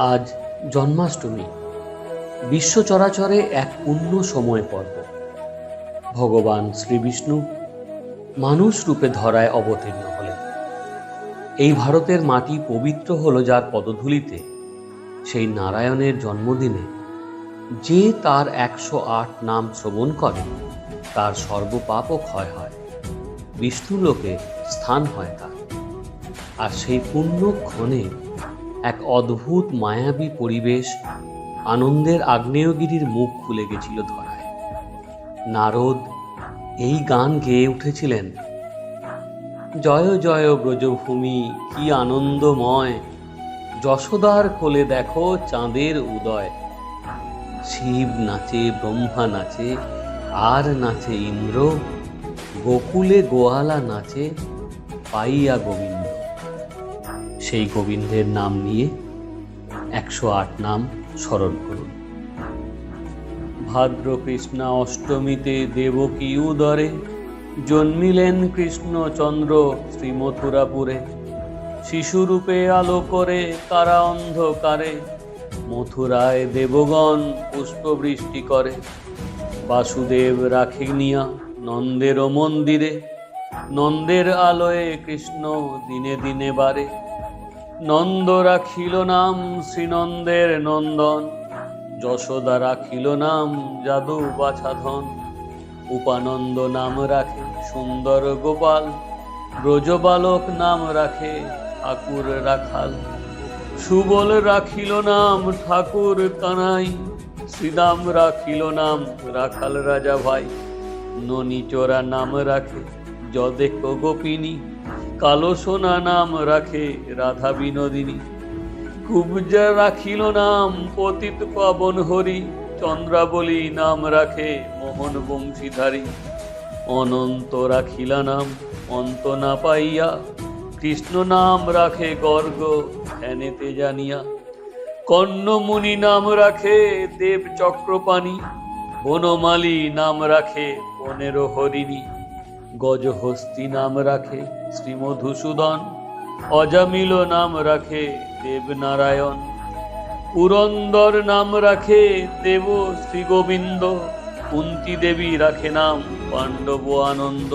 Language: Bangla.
আজ জন্মাষ্টমী। বিশ্ব চরাচরে এক পূর্ণ সময় পর্ব। ভগবান শ্রীবিষ্ণু মানুষ রূপে ধরায় অবতীর্ণ হলেন। এই ভারতের মাটি পবিত্র হল যার পদধূলিতে সেই নারায়ণের জন্মদিনে যে তার একশো আট নাম শ্রবণ করে, তার সর্বপাপও ক্ষয় হয়। বিষ্ণু লোকে স্থান হয় তার। আর সেই পুণ্য ক্ষণে এক অদ্ভুত মায়াবী পরিবেশ আনন্দের আগ্নেয়গিরির মুখ খুলে গেছিল ধরায়। নারদ এই গান গেয়ে উঠেছিলেন। জয় জয় ব্রজভূমি, কি আনন্দময়। যশোদার কোলে দেখো চাঁদের উদয়। শিব নাচে, ব্রহ্মা নাচে, আর নাচে ইন্দ্র। গোকুলে গোয়ালা নাচে, পাইয়া গোবিন্দ। সেই গোবিন্দের নাম নিয়ে একশো আট নাম স্মরণ করুন। ভাদ্র কৃষ্ণা অষ্টমীতে দেবকী উদরে জন্মিলেন কৃষ্ণচন্দ্র শ্রীমথুরাপুরে। শিশুরূপে আলো করে কারা অন্ধকারে, মথুরায় দেবগণ পুষ্পবৃষ্টি করে। বাসুদেব রাখে নিয়া নন্দের মন্দিরে, নন্দের আলোয় কৃষ্ণ দিনে দিনে বারে নন্দ রাখিল নাম শ্রীনন্দের নন্দন, যশোদা রাখিল নাম যাদু বাছাধন। উপানন্দ নাম রাখে সুন্দর গোপাল, ব্রজবালক নাম রাখে ঠাকুর রাখাল। সুবল রাখিল নাম ঠাকুর কানাই শ্রীরাম রাখিল নাম রাখাল রাজা ভাই ননিচোরা নাম রাখে যদেক গোপিনী কালো সোনা নাম রাখে রাধা বিনোদিনী। কুবজা রাখিল নাম পতিত পাবন হরি, চন্দ্রাবলী নাম রাখে মোহন বংশীধারী। অনন্ত রাখিলা নাম অন্ত না পাইয়া, কৃষ্ণ নাম রাখে গর্গ ধ্যানেতে জানিয়া। কর্ণমুনি নাম রাখে দেব চক্রপাণী, বনমালী নাম রাখে বনেরো হরিণী। গজহস্তি নাম রাখে শ্রীমধুসূদন, অজামিল নাম রাখে দেবনারায়ণ পুরন্দর নাম রাখে দেব শ্রী গোবিন্দ কুন্তি দেবী রাখে নাম পাণ্ডব আনন্দ।